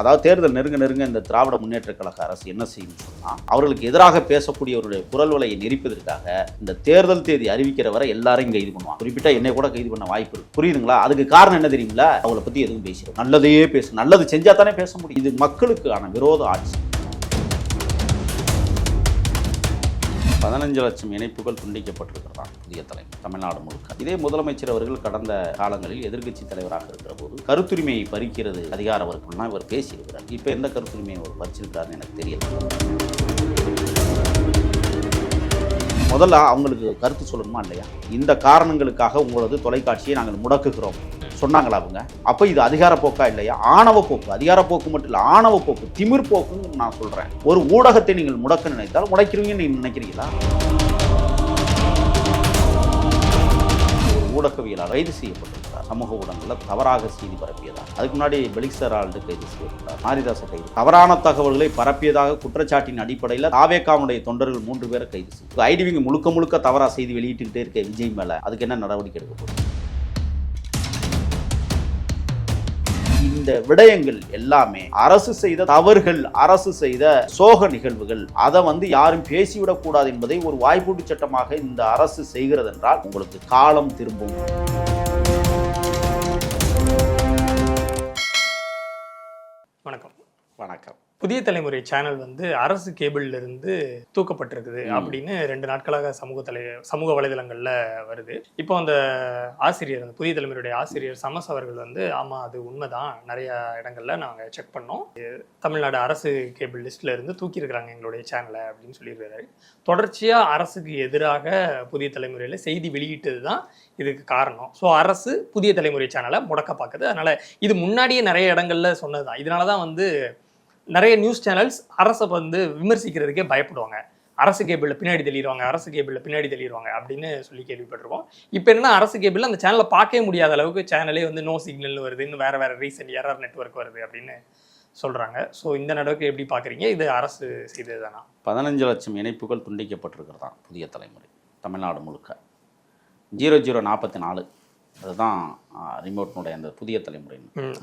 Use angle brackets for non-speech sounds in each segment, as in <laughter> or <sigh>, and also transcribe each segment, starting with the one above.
அதாவது தேர்தல் நெருங்க நெருங்க இந்த திராவிட முன்னேற்ற கழக அரசு என்ன செய்யும் சொன்னால் அவர்களுக்கு எதிராக பேசக்கூடியவருடைய குரல் வலையை நெரிப்பதற்காக இந்த தேர்தல் தேதி அறிவிக்கிற வரை எல்லாரையும் கைது பண்ணுவாங்க. குறிப்பிட்டா என்னை கூட கைது பண்ண வாய்ப்பு இருக்கு. புரியுதுங்களா? அதுக்கு காரணம் என்ன தெரியுங்களா? அவளை பத்தி எதுவும் பேசுறோம் நல்லதையே பேசு நல்லது செஞ்சா தானே பேச முடியும். இது மக்களுக்கான விரோத ஆட்சி. பதினஞ்சு லட்சம் இணைப்புகள் துண்டிக்கப்பட்டிருக்கிறதா புதிய தலைமை தமிழ்நாடு முழுக்க. இதே முதலமைச்சர் அவர்கள் கடந்த காலங்களில் எதிர்க்கட்சி தலைவராக இருக்கிற போது கருத்துரிமையை பறிக்கிறது அதிகார வர்க்கம்லாம் இவர் பேசியிருக்கிறார். இப்போ எந்த கருத்துரிமையை அவர் பறிச்சிருக்காருன்னு எனக்கு தெரியல. முதல்ல அவங்களுக்கு கருத்து சொல்லணுமா இல்லையா? இந்த காரணங்களுக்காக உங்களது தொலைக்காட்சியை நாங்கள் முடக்குகிறோம். சொன்னாங்களா அவங்க? அப்போ இது அதிகார போக்கா இல்லையா? ஆணவ போக்கு அதிகார போக்கு மட்டும் இல்லை ஆணவ போக்கு திமிர் போக்குன்னு நான் சொல்கிறேன் ஒரு ஊடகத்தை நீங்கள் முடக்க நினைத்தால் முடக்கிறீங்கன்னு நீங்கள் நினைக்கிறீங்களா? ஒரு கைது செய்யப்பட்டிருக்கிறார். சமூக ஊடகங்களில் தவறாக செய்தி பரப்பியதாக அதுக்கு முன்னாடி பெலிக்சரால்டு கைது செய்யப்பட்டார். மாரிதாச கைது. தவறான தகவல்களை பரப்பியதாக குற்றச்சாட்டின் அடிப்படையில் தாவேக்காமுடைய தொண்டர்கள் மூன்று பேரை கைது செய்யும் ஐடிவிங்க முழுக்க முழுக்க தவறா செய்தி வெளியிட்டுக்கிட்டே இருக்க விஜய் மேலே அதுக்கு என்ன நடவடிக்கை எடுக்க போகுது இந்த விடயங்கள் எல்லாமே அரசு செய்த தவறுகள் அரசு செய்த சோக நிகழ்வுகள் அதை வந்து யாரும் பேசிவிடக் கூடாது என்பதை ஒரு வாய்ப்பூட்டு சட்டமாக இந்த அரசு செய்கிறது என்றால் உங்களுக்கு காலம் திரும்பும். புதிய தலைமுறை சேனல் வந்து அரசு கேபிள்ல இருந்து தூக்கப்பட்டிருக்குது. அப்படின்னு ரெண்டு நாட்களாக சமூக தலை சமூக வலைதளங்கள்ல வருது. இப்போ அந்த ஆசிரியர் அந்த புதிய தலைமுறையுடைய ஆசிரியர் சமஸ் அவர்கள் வந்து ஆமா அது உண்மைதான். நிறைய இடங்கள்ல நாங்க செக் பண்ணோம். தமிழ்நாடு அரசு கேபிள் லிஸ்ட்ல இருந்து தூக்கி இருக்கிறாங்க எங்களுடைய சேனலை அப்படின்னு சொல்லியிருக்காரு தொடர்ச்சியா அரசுக்கு எதிராக புதிய தலைமுறையில செய்தி வெளியிட்டது தான் இதுக்கு காரணம். ஸோ அரசு புதிய தலைமுறை சேனலை முடக்க பார்க்குது. அதனால இது முன்னாடியே நிறைய இடங்கள்ல சொன்னதுதான். இதனால தான் வந்து நிறைய நியூஸ் சேனல்ஸ் அரசை வந்து விமர்சிக்கிறதுக்கே பயப்படுவாங்க. அரசு கேபிளில் பின்னாடி தெளிடுவாங்க அரசு கேபிளில் பின்னாடி தெளிடுவாங்க அப்படின்னு சொல்லி கேள்விப்பட்டிருக்கோம் இப்போ என்ன அரசு கேபிளில் அந்த சேனலை பார்க்கவே முடியாத அளவுக்கு சேனலே வந்து நோ சிக்னல் வருது இன்னும் வேற வேற ரீசன் எரர் நெட்வொர்க் வருது அப்படின்னு சொல்றாங்க. ஸோ இந்த நடவடிக்கை எப்படி பார்க்குறீங்க? இது அரசு செய்தது தானா பதினஞ்சு லட்சம் இணைப்புகள் துண்டிக்கப்பட்டிருக்கிறதா புதிய தலைமுறை தமிழ்நாடு முழுக்க. ஜீரோ ஜீரோ நாற்பத்தி நாலு. அதுதான் ரிமோட்னுடைய அந்த புதிய தலைமுறை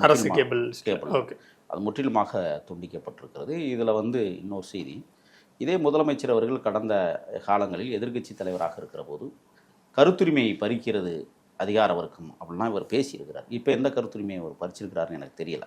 அரசு கேபிள் கேபிள். ஓகே அது முற்றிலுமாக துண்டிக்கப்பட்டிருக்கிறது. இதில் வந்து இன்னொரு செய்தி. இதே முதலமைச்சர் அவர்கள் கடந்த காலங்களில் எதிர்க்கட்சி தலைவராக இருக்கிற போது கருத்துரிமையை பறிக்கிறது அதிகார வர்க்கம் அப்படிலாம் இவர் பேசியிருக்கிறார். இப்போ எந்த கருத்துரிமையை அவர் பறிச்சிருக்கிறாருன்னு எனக்கு தெரியல.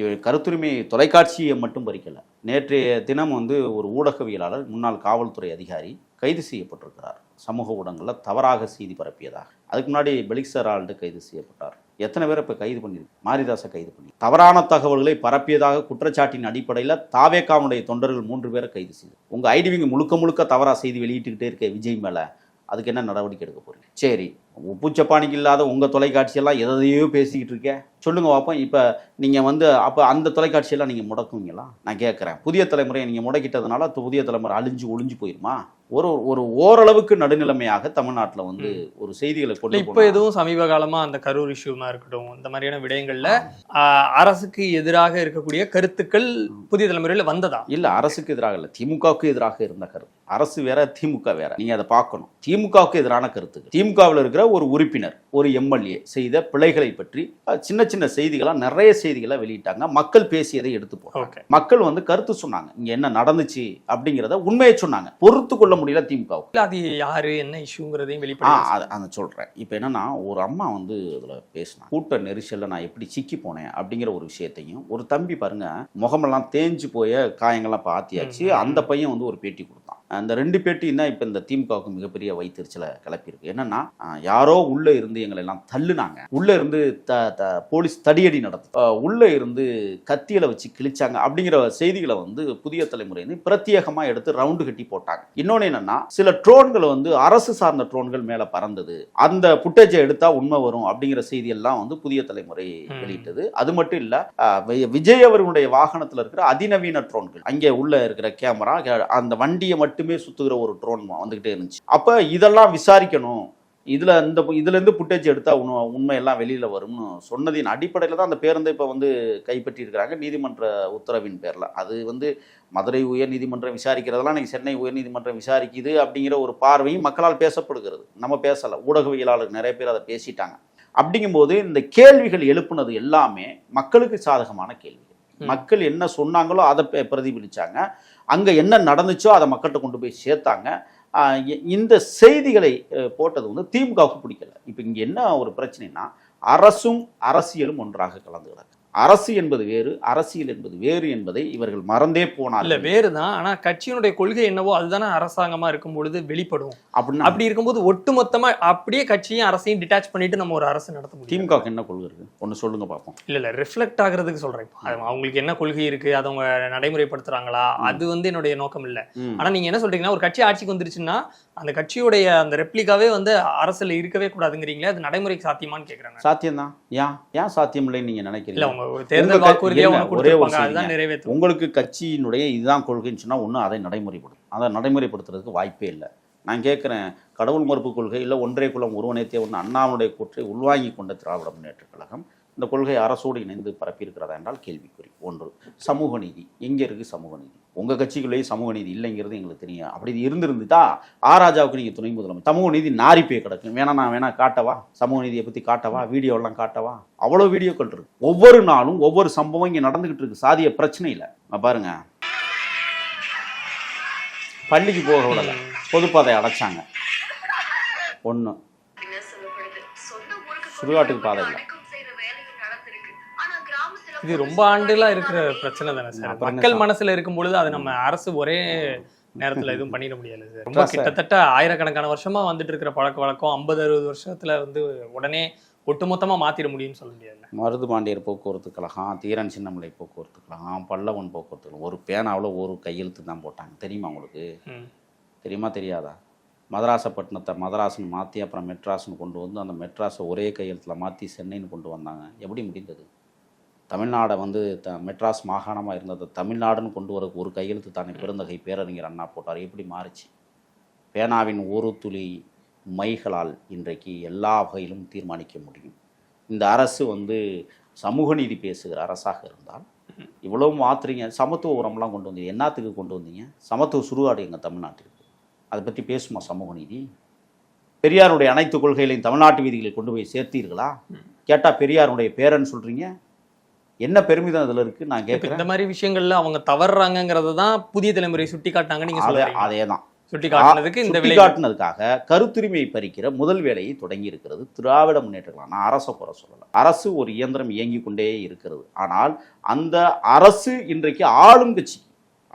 இவர் கருத்துரிமை தொலைக்காட்சியை மட்டும் பறிக்கலை. நேற்றைய தினம் வந்து ஒரு ஊடகவியலாளர் முன்னாள் காவல்துறை அதிகாரி கைது செய்யப்பட்டிருக்கிறார். சமூக ஊடகங்களில் தவறாக செய்தி பரப்பியதாக. அதுக்கு முன்னாடி பெலிக்சரால்டு கைது செய்யப்பட்டார். எத்தனை பேரை இப்போ கைது பண்ணியிருக்கு மாரிதாசை கைது பண்ணி. தவறான தகவல்களை பரப்பியதாக குற்றச்சாட்டின் அடிப்படையில் தாவேக்காவுடைய தொண்டர்கள் மூன்று பேரை கைது செய்து. உங்கள் ஐடிவிங்க முழுக்க முழுக்க தவறாக செய்தி வெளியிட்டுக்கிட்டே இருக்க விஜய் மேலே அதுக்கு என்ன நடவடிக்கை எடுக்க போகிறீங்க சரி உப்புச்சப்பானிக்கு இல்லாத உங்கள் தொலைக்காட்சியெல்லாம் எதையோ பேசிக்கிட்டு இருக்கேன் சொல்லுங்கள் பார்ப்போம் இப்போ நீங்கள் வந்து அப்போ அந்த தொலைக்காட்சியெல்லாம் நீங்கள் முடக்குவீங்களா? நான் கேட்குறேன் புதிய தலைமுறையை நீங்கள் முடக்கிட்டதுனால புதிய தலைமுறை அழிஞ்சு ஒளிஞ்சு போயிருமா? ஒரு ஒரு ஓரளவுக்கு நடுநிலைமையாக தமிழ்நாட்டில் வந்து ஒரு செய்திகளை கொண்டு இப்போ எதுவும் சமீப காலமா அந்த கரூர் இஷ்யூமா இருக்கட்டும் இந்த மாதிரியான விடயங்கள்ல அரசுக்கு எதிராக இருக்கக்கூடிய கருத்துக்கள் புதிய தலைமுறையில வந்ததா? இல்ல அரசுக்கு எதிராக இல்லை. திமுகவுக்கு எதிராக இருந்த கருத்து. அரசு வேற திமுக வேற. நீங்க அதை பார்க்கணும். திமுகவுக்கு எதிரான கருத்து திமுகவில் இருக்கிற ஒரு உறுப்பினர் ஒரு எம்எல்ஏ செய்த பிழைகளை பற்றி சின்ன சின்ன செய்திகளா நிறைய செய்திகளை வெளியிட்டாங்க. மக்கள் பேசியதை எடுத்து ஓகே. மக்கள் வந்து கருத்து சொன்னாங்க. இங்க என்ன நடந்துச்சு அப்படிங்கிறத உண்மையை சொன்னாங்க. பொறுத்து கொள்ள முடியல திமுகவுக்கு. அது யாரு என்ன இஷ்யூங்கிறதையும் ஆ வெளிப்படையா அதை சொல்கிறேன் இப்போ என்னன்னா ஒரு அம்மா வந்து இதில் பேசினாங்க கூட்ட நெரிசலில் நான் எப்படி சிக்கி போனேன் அப்படிங்கிற ஒரு விஷயத்தையும் ஒரு தம்பி பாருங்க முகமெல்லாம் தேஞ்சு போய காயங்கள்லாம் பாத்தியாச்சு. அந்த பையன் வந்து ஒரு பேட்டி கொடுத்தான். அந்த ரெண்டு பேட்டியும் தான் இப்போ இந்த திமுகவுக்கு மிகப்பெரிய வைத்தறிச்சலை கிளப்பியிருக்கு. என்னன்னா யாரோ உள்ள இருந்து எங்களை எல்லாம் தள்ளுனாங்க. உள்ள இருந்து த த போலீஸ் தடியடி நடத்து உள்ள இருந்து கத்தியில வச்சு கிழிச்சாங்க அப்படிங்கிற செய்திகளை வந்து புதிய தலைமுறை வந்து பிரத்யேகமா எடுத்து ரவுண்டு கட்டி போட்டாங்க. இன்னொன்று என்னன்னா சில ட்ரோன்கள் வந்து அரசு சார்ந்த ட்ரோன்கள் மேல பறந்தது. அந்த புட்டேஜை எடுத்தா உண்மை வரும் அப்படிங்கிற செய்தி எல்லாம் வந்து புதிய தலைமுறை. வெளியிட்டது. அது மட்டும் இல்ல விஜய் அவர்களுடைய வாகனத்துல இருக்கிற அதிநவீன ட்ரோன்கள் அங்கே உள்ள இருக்கிற கேமரா அந்த வண்டியை மட்டுமே சுத்துகிற ஒரு ட்ரோன் வந்துகிட்டே இருந்துச்சு. அப்ப இதெல்லாம் விசாரிக்கணும். இதுல இந்த இதுல இருந்து புட்டேஜ் எடுத்தா உண்மை உண்மையெல்லாம் வெளியில வரும்னு சொன்னதின் அடிப்படையில தான் அந்த பேருந்தை இப்ப வந்து கைப்பற்றி இருக்கிறாங்க நீதிமன்ற உத்தரவின் பேர்ல. அது வந்து மதுரை உயர் நீதிமன்றம் விசாரிக்கிறதெல்லாம் இன்னைக்கு சென்னை உயர் நீதிமன்றம் விசாரிக்குது அப்படிங்கிற ஒரு பார்வையும் மக்களால் பேசப்படுகிறது. நம்ம பேசல. ஊடகவியலாளர் நிறைய பேர் அதை பேசிட்டாங்க. அப்படிங்கும்போது இந்த கேள்விகள் எழுப்புனது எல்லாமே மக்களுக்கு சாதகமான கேள்விகள். மக்கள் என்ன சொன்னாங்களோ அதை பிரதிபலிச்சாங்க. அங்கே என்ன நடந்துச்சோ அதை மக்கள்கிட்ட கொண்டு போய் சேர்த்தாங்க. இ- இந்த செய்திகளை போட்டது வந்து திமுகவுக்கு பிடிக்கல. இப்போ இங்கே என்ன ஒரு பிரச்சனைனா அரசும் அரசியலும் ஒன்றாக கலந்து கிடக்கு அரசு என்பது வேறு அரசியல் என்பது வேறு என்பதை இவர்கள் மறந்தே இல்ல போனார்கள் வேறுதான். ஆனா கட்சியினுடைய கொள்கை என்னவோ அதுதானே அரசாங்கமா இருக்கும் பொழுது வெளிப்படும். அப்படின்னா? அப்படி இருக்கும்போது ஒட்டுமொத்தமா அப்படியே கட்சியும் அரசையும் டிட்டாச் பண்ணிட்டு நம்ம ஒரு அரசு நடத்த முடியும். திமுகவுக்கு என்ன கொள்கை இருக்கு? ஒன்னு சொல்லுங்க பார்ப்போம் இல்ல இல்ல ரிஃப்ளெக்ட் ஆகுறதுக்கு. அது அவங்களுக்கு என்ன கொள்கை இருக்கு? அதை அவங்க நடைமுறைப்படுத்துறாங்களா? அது வந்து என்னுடைய நோக்கம் இல்ல. ஆனா நீங்க என்ன சொல்றீங்கன்னா ஒரு கட்சி ஆட்சிக்கு வந்துருச்சுன்னா அந்த கட்சியுடைய அந்த ரெப்ளிகாவே வந்து அரசுல இருக்கவே கூடாதுங்கிறீங்களே அது நடைமுறைக்கு சாத்தியமான்னு கேக்குறாங்க சாத்தியம்தான். ஏன்? ஏன் சாத்தியம் இல்லைன்னு நீங்க நினைக்கிறீங்க? அவங்க தேர்தல் உங்க க- வாக்குறுதியா இல்ல, ஒண்ணு ஒரே அதுதான். நிறைவேற்றும். உங்களுக்கு கட்சியினுடைய இதுதான் கொள்கைன்னு சொன்னா ஒண்ணு அதை நடைமுறைப்படுத்தும். அதை நடைமுறைப்படுத்துறதுக்கு வாய்ப்பே இல்லை. நான் கேட்குறேன் கடவுள் மறுப்பு கொள்கை இல்லை ஒன்றே குலம் ஒருவனைத்தே ஒன்று அண்ணாவுடைய கூற்றை உள்வாங்கி கொண்ட திராவிட முன்னேற்றக் கழகம் இந்த கொள்கை அரசோடு இணைந்து பரப்பியிருக்கிறதா என்றால் கேள்விக்குறி. ஒன்று சமூக நீதி. எங்கே இருக்கு சமூக நீதி? உங்க கட்சிக்குள்ளேயே சமூக நீதி இல்லைங்கிறது எங்களுக்கு தெரியும். அப்படி இருந்திருந்துட்டா ஆ ராஜாவுக்கு நீங்க துணை முதலமைச்சர். சமூக நீதி நாரி போய் கிடக்கும். வேணா நான் வேணா காட்டவா? சமூக நீதியை பத்தி காட்டவா? வீடியோ எல்லாம் காட்டவா? அவ்வளோ வீடியோக்கள் இருக்கு. ஒவ்வொரு நாளும் ஒவ்வொரு சம்பவம் இங்க நடந்துகிட்டு இருக்கு. சாதிய பிரச்சனை இல்லை. இங்க பாருங்க. பள்ளிக்கு போக விடல. பொதுப்பாதை அடைச்சாங்க. ஒன்று சுடுகாட்டுக்கு பாதை இல்லை. இது ரொம்ப ஆண்டுகளா இருக்கிற பிரச்சனை தானே சார்? மக்கள்? மனசுல இருக்கும் பொழுது அது நம்ம அரசு ஒரே நேரத்துல எதுவும் பண்ணிட முடியாது சார். ரொம்ப. கிட்டத்தட்ட ஆயிரக்கணக்கான வருஷமா வந்துட்டு இருக்கிற பழக்க வழக்கம் ஐம்பது அறுபது வருஷத்துல வந்து உடனே ஒட்டுமொத்தமா மாத்திட முடியும்னு சொல்ல முடியாது மருது பாண்டியர் போக்குவரத்து கழகம் தீரன் சின்னமலை போக்குவரத்து கழகம் பல்லவன் போக்குவரத்து கழகம் ஒரு பேனாவில் ஒரு கையெழுத்து தான் போட்டாங்க. தெரியுமா உங்களுக்கு. தெரியுமா தெரியாதா? மதராசப்பட்டினத்தை மதராஸ்னு மாற்றி அப்புறம் மெட்ராஸ்னு கொண்டு வந்து அந்த மெட்ராஸை ஒரே கையெழுத்தில் மாற்றி சென்னைன்னு கொண்டு வந்தாங்க. எப்படி முடிந்தது? தமிழ்நாடை வந்து த மெட்ராஸ் மாகாணமாக இருந்ததை தமிழ்நாடுன்னு கொண்டு வர ஒரு கையெழுத்து தானே பெருந்தகை பேரறிஞர் அண்ணா போட்டார். எப்படி மாறுச்சு? பேனாவின் ஒரு துளி மைகளால் இன்றைக்கு எல்லா வகையிலும் தீர்மானிக்க முடியும். இந்த அரசு வந்து சமூக நீதி பேசுகிற அரசாக இருந்தால் இவ்வளவு மாத்துறீங்க சமத்துவ உரம்லாம் கொண்டு வந்தீங்க. என்னத்துக்கு கொண்டு வந்தீங்க? சமத்துவ சுடுகாடு எங்கள் தமிழ்நாட்டிற்கு அதை பற்றி பேசுமா சமூக நீதி? பெரியாருடைய அனைத்து கொள்கைகளையும் தமிழ்நாட்டு வீதிகளில் கொண்டு போய் சேர்த்தீர்களா? கேட்டால் பெரியாருடைய பேரன்னு சொல்கிறீங்க என்ன பெருமிதம் அதில் இருக்குது நான் கேட்குறேன் இந்த மாதிரி விஷயங்கள்ல அவங்க தவறுறாங்கிறத தான் புதிய தலைமுறை சுட்டி காட்டினாங்க நீங்க சொல்றீங்க அதே தான் சுட்டி காட்டினதுக்கு இந்த காட்டினதுக்காக கருத்துரிமையை பறிக்கிற முதல் வேலையை தொடங்கி இருக்கிறது திராவிட முன்னேற்ற கழகம். நான் அரசை குறை சொல்லலை. அரசு ஒரு இயந்திரம் இயங்கி கொண்டே இருக்கிறது. ஆனால் அந்த அரசு இன்றைக்கு ஆளும் கட்சி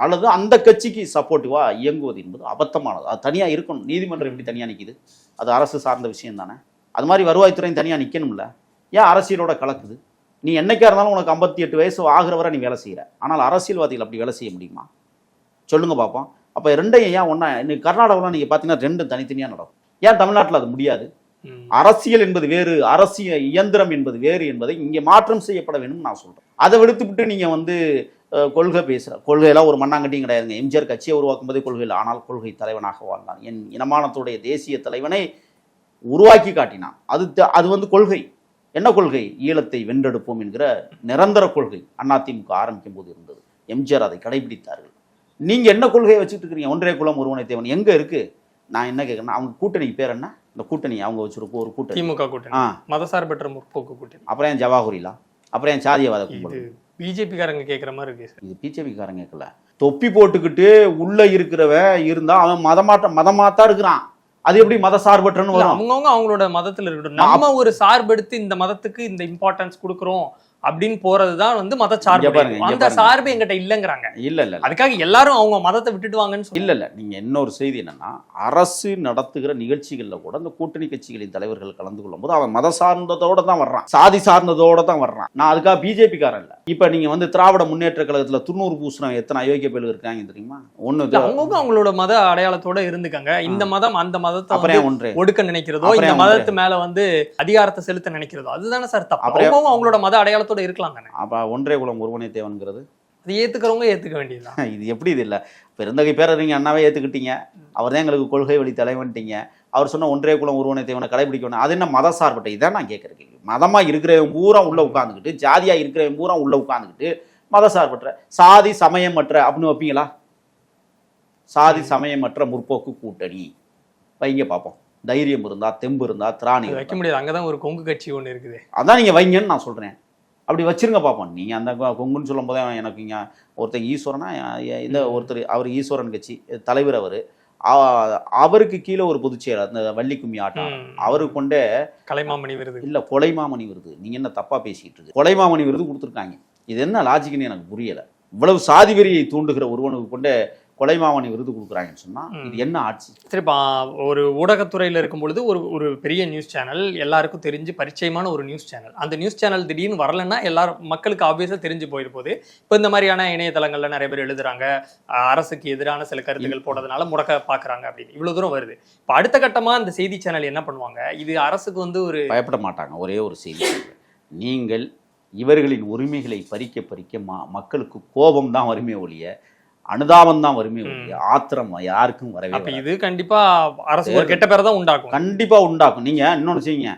அல்லது அந்த கட்சிக்கு சப்போர்ட்டிவா இயங்குவது என்பது அபத்தமானது. அது தனியா இருக்கணும். நீதிமன்றம் எப்படி தனியா நிக்குது? அது அரசு சார்ந்த விஷயம் தானே? அது மாதிரி வருவாய்த்துறையும் தனியா நிக்கணும்ல. ஏன் அரசியலோட கலக்குது? நீ என்னைக்கா இருந்தாலும் உனக்கு ஐம்பத்தி எட்டு வயசு ஆகிற வரை நீ வேலை செய்கிற ஆனால் அரசியல்வாதிகள் அப்படி வேலை செய்ய முடியுமா? சொல்லுங்க பார்ப்போம் அப்போ ரெண்டையும் ஏன் ஒன்றா இன்னைக்கு கர்நாடகாவில் நீங்கள் பார்த்தீங்கன்னா ரெண்டும் தனித்தனியாக நடக்கும். ஏன் தமிழ்நாட்டில் அது முடியாது. அரசியல் என்பது வேறு அரசியல் இயந்திரம் என்பது வேறு என்பதை இங்கே மாற்றம் செய்யப்பட வேண்டும் நான் சொல்கிறேன் அதை விடுத்துவிட்டு நீங்கள் வந்து கொள்கை பேசுகிற கொள்கையெல்லாம் ஒரு மண்ணாங்கட்டியும் கிடையாதுங்க. எம்ஜிஆர் கட்சியை உருவாக்கும் போதே கொள்கை இல்லை ஆனால் கொள்கை தலைவனாக வாழ்ந்தான். என் இனமானத்துடைய தேசிய தலைவனை உருவாக்கி காட்டினான். அது அது வந்து கொள்கை. என்ன கொள்கை? ஈழத்தை வென்றெடுப்போம் என்கிற நிரந்தர கொள்கை அதிமுக ஆரம்பிக்கும் போது இருந்தது. எம்ஜிஆர் அதை கடைபிடித்தார்கள். நீங்க என்ன கொள்கையை வச்சுட்டு இருக்கிறீங்க? ஒன்றே குலம் ஒருவனை தேவன். எங்க இருக்கு? நான் என்ன கேட்கறேன் அவங்க கூட்டணிக்கு பேர் என்ன? இந்த கூட்டணி அவங்க வச்சிருக்க ஒரு கூட்டணி. திமுக கூட்டணி. ஆ. மதசார்பற்ற முற்போக்கு கூட்டணி. அப்புறம் ஏன் ஜவாஹுரிலா? அப்புறம் ஏன் சாதியவாத கும்பல்? பிஜேபி காரங்க கேக்குற மாதிரி இருக்கு. சார் இது பிஜேபி காரங்க கேட்கல தொப்பி போட்டுக்கிட்டு உள்ள இருக்கிறவன் இருந்தா அவன் மதமாட்ட மதமாத்தான் இருக்கிறான். அது எப்படி மத சார்பற்றன்னு வரும்? அவங்கவங்க அவங்களோட மதத்துல இருக்கட்டும். நம்ம ஒரு சார்பெடுத்து இந்த மதத்துக்கு இந்த இம்பார்ட்டன்ஸ் கொடுக்குறோம். அப்படின்னு போறதுதான் வந்து மத சார்பு அந்த. சார்பு எங்கிட்ட இல்லங்கிறாங்க. இல்ல இல்ல. அதுக்காக எல்லாரும் அவங்க மதத்தை விட்டுட்டு வாங்கன்னு சொல்லி இல்ல இல்ல. நீங்க இன்னொரு செய்தி என்னன்னா அரசு நடத்துகிற நிகழ்ச்சிகள்ல கூட இந்த கூட்டணி கட்சிகளின் தலைவர்கள் கலந்து கொள்ளும் போது அவன் மத சார்ந்ததோட தான் வர்றான். சாதி சார்ந்ததோட தான் வர்றான். நான் அதுக்காக பிஜேபி காரன் இல்ல. இப்ப நீங்க வந்து திராவிட முன்னேற்ற கழகத்துல துண்ணூறு பூசணம் எத்தனை அயோக்கிய பேர் இருக்காங்க தெரியுமா? ஒண்ணு அவங்கவங்க அவங்களோட மத அடையாளத்தோட இருந்துக்காங்க. இந்த மதம் அந்த மதத்தை ஒடுக்க நினைக்கிறதோ இந்த மதத்து மேல வந்து அதிகாரத்தை செலுத்த நினைக்கிறதோ அதுதானே சார் தப்பு. அவங்களோட மத அடையாளத்தோட இருக்கலாம் தானே. அப்ப ஒன்றே குலம் ஒருவனே தேவன்கிறது. அது ஏத்துக்கிறவங்க ஏத்துக்க வேண்டியதுதான். <laughs> இது எப்படி இது இல்ல? பெருந்தகை பேரறிஞ அண்ணாவே ஏத்துக்கிட்டீங்க. அவர் தான் எங்களுக்கு கொள்கை வழி தலைவன்ட்டீங்க. அவர் சொன்ன ஒன்றே குலம் ஒருவனை தேவனை கடைபிடிக்கணும் அது என்ன மத சார்பட்ட இதான் நான் கேட்குற கேள்வி மதமா இருக்கிறவன் பூரா உள்ள உட்காந்துக்கிட்டு ஜாதியா இருக்கிறவன் பூரா உள்ள உட்காந்துக்கிட்டு மத சார்பற்ற சாதி சமயமற்ற அப்படின்னு வைப்பீங்களா? சாதி சமயமற்ற முற்போக்கு கூட்டணி. வைங்க பார்ப்போம் தைரியம் இருந்தா தெம்பு இருந்தா திராணி வைக்க. முடியாது. அங்கதான் ஒரு கொங்கு கட்சி ஒண்ணு இருக்குது. அதான் நீங்க வைங்கன்னு நான் சொல்றேன். அப்படி வச்சிருங்க பார்ப்போம் நீங்கள் அந்த கொங்குன்னு சொல்லும் போதே எனக்கு இங்கே ஒருத்தர் ஈஸ்வரனா இந்த ஒருத்தர் அவர் ஈஸ்வரன் கட்சி தலைவர் அவர். அவருக்கு கீழே ஒரு பொதுச் செயலர் அந்த வள்ளி கும்மி ஆட்டம் ம். அவருக்கு கொண்டே கலைமாமணி விருது. இல்ல கொலைமாமணி விருது. நீங்க என்ன தப்பா பேசிட்டு இருக்கு கொலைமாமணி விருது கொடுத்துருக்காங்க. இது என்ன லாஜிக்னு எனக்கு புரியல. இவ்வளவு சாதி வெறியை தூண்டுகிற ஒருவனுக்கு கொண்டு கொலைமாமணி விருது கொடுக்குறாங்கன்னு சொன்னா இது என்ன ஆட்சி? சரிப்பா ஒரு ஊடகத்துறையில இருக்கும் பொழுது ஒரு ஒரு பெரிய நியூஸ் சேனல் எல்லாருக்கும் தெரிஞ்சு பரிச்சயமான ஒரு நியூஸ் சேனல் அந்த நியூஸ் சேனல் திடீர்னு வரலன்னா எல்லாரும் மக்களுக்கு ஆப்வியஸா தெரிஞ்சு போயிரு போது இப்போ இந்த மாதிரியான இணையதளங்கள்ல நிறைய பேர் எழுதுறாங்க. அரசுக்கு எதிரான சில கருத்துக்கள் போடுறதுனால முடக்க பாக்குறாங்க அப்படின்னு. இவ்வளவு தூரம் வருது. இப்போ அடுத்த கட்டமா இந்த செய்தி சேனல் என்ன பண்ணுவாங்க? இது அரசுக்கு வந்து ஒரு பயப்பட மாட்டாங்க. ஒரே ஒரு செய்தி. நீங்கள் இவர்களின் உரிமைகளை பறிக்க பறிக்க மக்களுக்கு கோபம் தான் வருமே ஒழிய அனுதாபம் தான் வருமே ஆத்திரம் யாருக்கும் வரவே. இது கண்டிப்பா அரசு ஒரு கெட்ட பேரை தான் உண்டாக்கும். கண்டிப்பா உண்டாக்கும். நீங்க இன்னொன்று செய்யுங்க.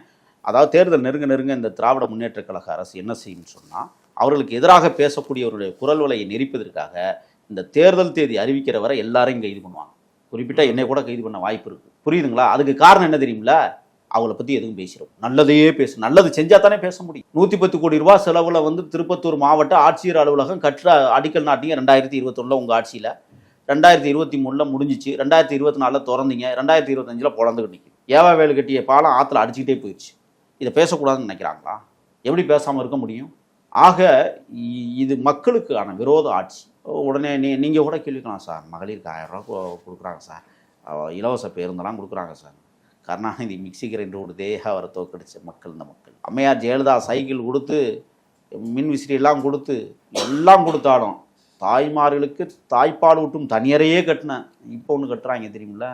அதாவது தேர்தல் நெருங்க நெருங்க இந்த திராவிட முன்னேற்ற கழக அரசு என்ன செய்யும்னு சொன்னா அவர்களுக்கு எதிராக பேசக்கூடியவருடைய குரல் வலையை நெரிப்பதற்காக இந்த தேர்தல் தேதி அறிவிக்கிற வரை எல்லாரையும் கைது பண்ணுவாங்க. குறிப்பிட்டா என்னை கூட கைது பண்ண வாய்ப்பு இருக்கு. புரியுதுங்களா? அதுக்கு காரணம் என்ன தெரியுங்களா அவங்கள பற்றி எதுவும் பேசிடும் நல்லதையே பேசு. நல்லது செஞ்சால் தானே பேச முடியும். நூற்றி பத்து கோடி ரூபா செலவில் வந்து திருப்பத்தூர் மாவட்ட ஆட்சியர் அலுவலகம் கற்ற அடிக்கல் நாட்டிங்க ரெண்டாயிரத்தி இருபத்தொன்னில் உங்கள் ஆட்சியில். ரெண்டாயிரத்தி இருபத்தி மூணில் முடிஞ்சிச்சு. ரெண்டாயிரத்தி இருபத்தி நாலில் திறந்தீங்க. ரெண்டாயிரத்தி இருபத்தஞ்சில் பொழந்துக்கிட்டு நிற்குது ஏவா வேலு கட்டிய பாலம் ஆற்றுல அடிச்சுக்கிட்டே போயிடுச்சு இதை பேசக்கூடாதுன்னு நினைக்கிறாங்களா? எப்படி பேசாமல் இருக்க முடியும்? ஆக இ- இது மக்களுக்கான விரோத ஆட்சி. உடனே நீ நீங்கள் கூட கேள்விக்கலாம் சார். மகளிருக்கு ஆயிரம் ரூபா கொடுக்குறாங்க சார். இலவச பேருந்தெல்லாம் கொடுக்குறாங்க சார். கருணாநிதி மிக்சி கிரைண்டர் தேகா அவரை தோக்கடிச்ச மக்கள் இந்த மக்கள். அம்மையார் ஜெயலலிதா சைக்கிள் கொடுத்து மின் விசிறி எல்லாம் கொடுத்து எல்லாம் கொடுத்தாலும் தாய்மார்களுக்கு தாய்ப்பால் ஊட்டும் தனியறையே கட்டினேன் இப்போ ஒன்று கட்டுறாங்க தெரியுமில்ல?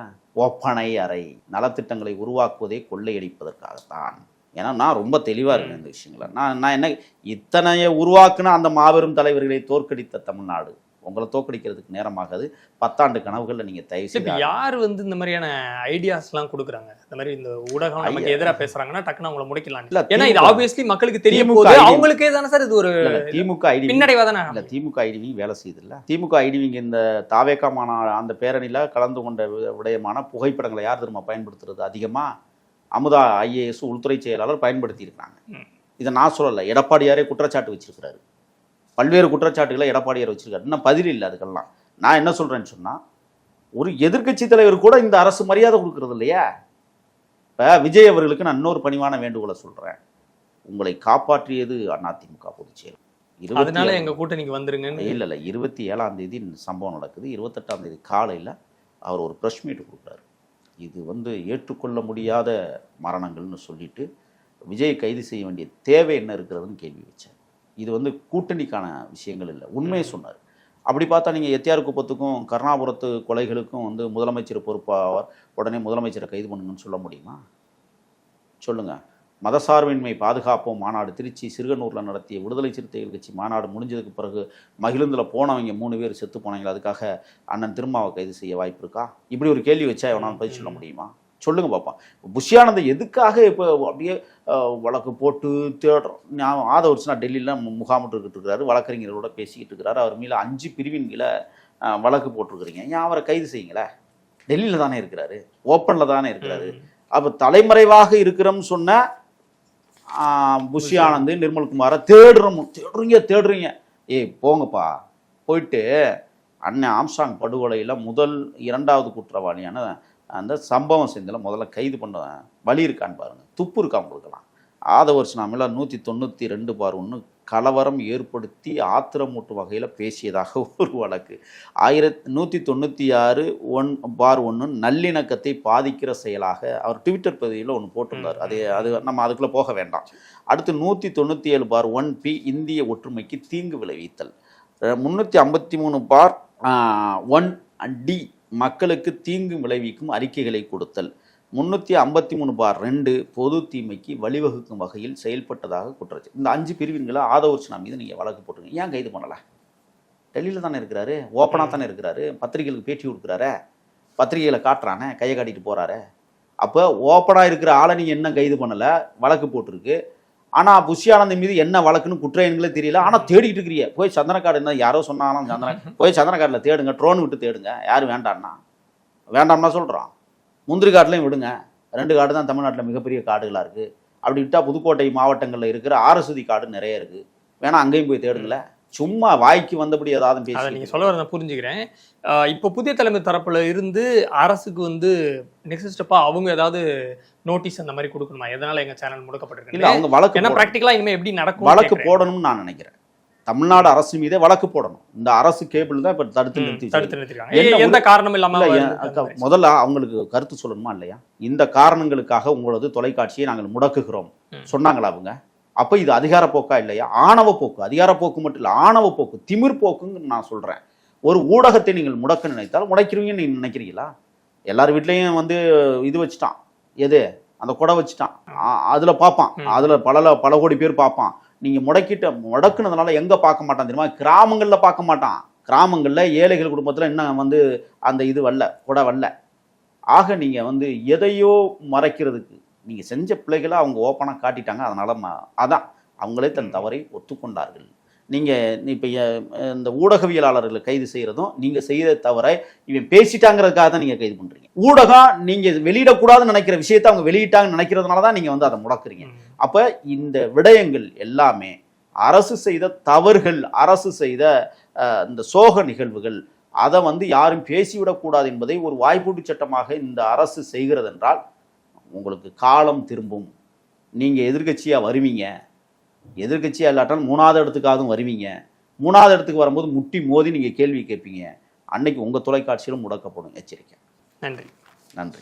ஒப்பனை அறை நலத்திட்டங்களை உருவாக்குவதே கொள்ளையடிப்பதற்காகத்தான். ஏன்னா நான் ரொம்ப தெளிவாக இருக்கேன் இந்த விஷயங்கள. நான் நான் என்ன இத்தனையை உருவாக்குன அந்த மாபெரும் தலைவர்களை தோற்கடித்த தமிழ்நாடு. உங்களை தோற்கடிக்கிறதுக்கு நேரமாகாது. பத்தாண்டு கனவுகளில் நீங்கள் தயவு இப்ப செய்து யார் வந்து இந்த மாதிரியான ஐடியாஸ் எல்லாம் கொடுக்குறாங்க? இந்த மாதிரி இந்த ஊடகம் நமக்கு ஐயா. எதிரா பேசுறாங்கன்னா டக்குன்னு அவங்கள முடிக்கலாம் இல்ல, ஏன்னா இது ஆப்வியஸ்லி மக்களுக்கு தெரிய திமுக போகுது. ஐடி. அவங்களுக்கே தானே சார் இது ஒரு இல்ல, திமுக ஐடி. பின்னடைவா தானே? இல்ல திமுக ஐடிவிங்க வேலை செய்யுதுல்ல. திமுக ஐடிவிங்க இந்த தாவேக்கா மாநா அந்த பேரணியில் கலந்து கொண்ட விடயமான புகைப்படங்களை யார் திரும்ப பயன்படுத்துறது அதிகமா? அமுதா ஐஏஎஸ் உள்துறை செயலாளர் பயன்படுத்தி இருக்காங்க ம். இதை நான் சொல்லலை. எடப்பாடியாரே குற்றச்சாட்டு வச்சிருக்கிறாரு. பல்வேறு குற்றச்சாட்டுகளை எடப்பாடியார் வச்சிருக்காரு. இன்னும் பதில் இல்லை அதுக்கெல்லாம். நான் என்ன சொல்றேன்னு சொன்னா ஒரு எதிர்க்கட்சி தலைவர் கூட இந்த அரசு மரியாதை கொடுக்கறது இல்லையா? இப்ப விஜய் அவர்களுக்கு நான் இன்னொரு பணிவான வேண்டுகோளை சொல்றேன். உங்களை காப்பாற்றியது அதிமுக பொதுச் செயலர் இருபத்தி அதனால ஏழு- எங்க கூட்டணிக்கு வந்துருங்கன்னு இல்லை இல்லை. இருபத்தி ஏழாம் தேதி சம்பவம் நடக்குது. இருபத்தெட்டாம் தேதி காலையில் அவர் ஒரு ப்ரெஸ் மீட் கொடுக்குறாரு இது வந்து ஏற்றுக்கொள்ள முடியாத மரணங்கள்னு சொல்லிட்டு விஜய் கைது செய்ய வேண்டிய தேவை என்ன இருக்கிறதுன்னு கேள்வி வச்சார். இது வந்து கூட்டணிக்கான விஷயங்கள் இல்லை. உண்மையை சொன்னார். அப்படி பார்த்தா நீங்கள் எத்தியார் குப்பத்துக்கும் கருணாபுரத்து கொலைகளுக்கும் வந்து முதலமைச்சர் பொறுப்பாவார். உடனே முதலமைச்சரை கைது பண்ணுங்கன்னு சொல்ல முடியுமா? சொல்லுங்கள் மதசார்பின்மை பாதுகாப்போம் மாநாடு. திருச்சி சிறுகனூரில் நடத்திய விடுதலை சிறுத்தைகள் கட்சி மாநாடு முடிஞ்சதுக்கு பிறகு மகிழுந்தில் போனவங்க மூணு பேர் செத்து போனாங்க அதுக்காக அண்ணன் திருமாவை கைது செய்ய வாய்ப்பு இருக்கா? இப்படி ஒரு கேள்வி வச்சா எவனால் பதில் சொல்ல முடியுமா? சொல்லுங்க பாப்பா புஷ்யானந்த எதுக்காக இப்போ அப்படியே வழக்கு போட்டு தேடுறோம் ஞாபகம் ஆதவர்ஸ்னா டெல்லியில் முகாமிட்டு இருக்கிறாரு வழக்கறிஞர்களோட பேசிக்கிட்டு இருக்கிறாரு அவர் மேல அஞ்சு பிரிவின் கீழே வழக்கு போட்டிருக்கிறீங்க. ஏன் அவரை கைது செய்யுங்களேன் டெல்லியில் தானே இருக்கிறாரு. ஓப்பனில் தானே இருக்கிறாரு. அப்போ தலைமறைவாக இருக்கிறோம்னு சொன்ன புஷி ஆனந்த் நிர்மல்குமாரை தேடுறோம். தேடுறீங்க தேடுறீங்க. ஏய் போங்கப்பா. போயிட்டு அண்ணன் ஆம்சாங் படுகொலையில் முதல் இரண்டாவது குற்றவாளியான அந்த சம்பவம் செந்தில் முதல்ல கைது பண்ண வழி இருக்கான்னு பாருங்க. துப்பு இருக்கா உங்களுக்கெல்லாம்? ஆதவர்ஸ் நாமல நூற்றி தொண்ணூற்றி ரெண்டு பார் ஒன்று கலவரம் ஏற்படுத்தி ஆத்திரமூட்டும் வகையில் பேசியதாக <laughs> ஒரு வழக்கு. ஆயிரத்தி நூற்றி தொண்ணூற்றி ஆறு ஒன் பார் ஒன்று நல்லிணக்கத்தை பாதிக்கிற செயலாக அவர் ட்விட்டர் பதிவில் ஒன்று போட்டிருந்தார். அது அது நம்ம அதுக்குள்ளே போக வேண்டாம். அடுத்து நூற்றி தொண்ணூற்றி ஏழு பார் ஒன் பி இந்திய ஒற்றுமைக்கு தீங்கு விளைவித்தல். முந்நூற்றி ஐம்பத்தி மூணு பார் ஒன் டி மக்களுக்கு தீங்கு விளைவிக்கும் அறிக்கைகளை கொடுத்தல். முந்நூற்றி ஐம்பத்தி மூணு பார் ரெண்டு பொது தீமைக்கு வழிவகுக்கும் வகையில் செயல்பட்டதாக குற்றச்சு இந்த அஞ்சு பிரிவின்களை ஆதவர்ச்சனா மீது நீங்கள் வழக்கு போட்டுருங்க ஏன் கைது பண்ணலை? டெல்லியில் தானே இருக்கிறாரு? ஓப்பனாக தானே இருக்கிறாரு? பத்திரிகைகளுக்கு பேட்டி கொடுக்குறாரு? பத்திரிகைகளை காட்டுறானே? கையை காட்டிட்டு போகிறாரு அப்போ ஓப்பனாக இருக்கிற ஆளை நீங்கள் என்ன கைது பண்ணலை? வழக்கு போட்டிருக்கு. ஆனால் புஷியானந்த் மீது என்ன வழக்குன்னு குற்ற தெரியல. ஆனால் தேடிட்டு இருக்கிறீங்க. போய் சந்தனக்காடு என்ன யாரோ சொன்னாலும் சந்தன போய் சந்தனக்காடில் தேடுங்க ட்ரோன் விட்டு தேடுங்க. யாரும் வேண்டாம்னா வேண்டாம்னா சொல்கிறோம் முந்திரி காட்டுலையும் விடுங்க. ரெண்டு காடு தான் தமிழ்நாட்டில் மிகப்பெரிய காடுகளாக இருக்குது அப்படி விட்டால் புதுக்கோட்டை மாவட்டங்களில் இருக்கிற ஆரசுதி காடு நிறைய இருக்குது வேணா அங்கேயும் போய் தேடுங்களேன். சும்மா வாய்க்கு வந்தபடி ஏதாவது பேசி நீங்க சொல்ல வர நான் புரிஞ்சுக்கிறேன். இப்போ புதிய தலைமை தரப்புல இருந்து அரசுக்கு வந்து நெக்ஸ்ட் ஸ்டெப்பா அவங்க ஏதாவது நோட்டீஸ் அந்த மாதிரி கொடுக்கணுமா? எதனால எங்க சேனல் இல்ல முடக்கப்பட்டிருக்கு அவங்க வழக்கு ஏன்னா போடணும். பிராக்டிகலா இனிமே எப்படி நடக்கும் வழக்கு போடணும்னு நான் நினைக்கிறேன். தமிழ்நாடு அரசு மீதே வழக்கு போடணும். இந்த அரசு கேபிள் தான் இப்ப தடுத்து நிறுத்தி தடுத்து. நிறுத்திருக்காங்க. என்ன எந்த காரணம் இல்லாம இல்ல, வருது ஏன், அந்த அக்கா, மாதிரி. முதல்ல அவங்களுக்கு கருத்து சொல்லணுமா இல்லையா? இந்த காரணங்களுக்காக உங்களது தொலைக்காட்சியை நாங்கள் முடக்குகிறோம். சொன்னாங்களா அவங்க? அப்ப இது அதிகார போக்கா இல்லையா? ஆணவ போக்கு. அதிகார போக்கு மட்டும் இல்ல ஆணவ போக்கு. திமிர் போக்குன்னு நான் சொல்றேன். ஒரு ஊடகத்தை நீங்கள் முடக்க நினைத்தால் முடக்கிறீங்கன்னு நீங்க நினைக்கிறீங்களா? எல்லார் வீட்லயும் வந்து இது வச்சுட்டான். எது? அந்த குடை வச்சுட்டான். அதுல பார்ப்பான். அதுல பல பல கோடி பேர் பார்ப்பான். நீங்க முடக்கிட்ட முடக்குனதுனால எங்க பார்க்க மாட்டான் தெரியுமா? கிராமங்கள்ல பார்க்க மாட்டான். கிராமங்கள்ல ஏழைகள் குடும்பத்துல இன்னும் வந்து அந்த இது வரல குடை வரல. ஆக நீங்க வந்து எதையோ மறைக்கிறதுக்கு நீங்க செஞ்ச பிள்ளைகளை அவங்க ஓப்பனா காட்டிட்டாங்க. அதனால ம- அதான். அவங்களே தன் தவறை ஒத்துக்கொண்டார்கள். நீங்க இப்ப இந்த ஊடகவியலாளர்களை கைது செய்யறதும் நீங்க செய்த தவிர இவன் பேசிட்டாங்கிறதுக்காக தான் நீங்க கைது பண்றீங்க. ஊடகம் நீங்க வெளியிடக்கூடாதுன்னு நினைக்கிற விஷயத்தை அவங்க வெளியிட்டாங்கன்னு நினைக்கிறதுனால தான் நீங்க வந்து அதை முடக்குறீங்க. அப்ப இந்த விடயங்கள் எல்லாமே அரசு செய்த தவறுகள் அரசு செய்த இந்த சோக நிகழ்வுகள் அதை வந்து யாரும் பேசிவிடக்கூடாது என்பதை ஒரு வாய்ப்பூட்டு சட்டமாக இந்த அரசு செய்கிறது என்றால் உங்களுக்கு காலம் திரும்பும். நீங்க எதிர்க்கட்சியா வருவீங்க. எதிர்க்கட்சியா இல்லாட்டாலும் மூணாவது இடத்துக்காகவும் வருவீங்க. மூணாவது இடத்துக்கு வரும்போது முட்டி மோதி நீங்க கேள்வி கேட்பீங்க. அன்னைக்கு உங்க தொலைக்காட்சியிலும் முடக்கப்படும் எச்சரிக்கை. நன்றி. நன்றி.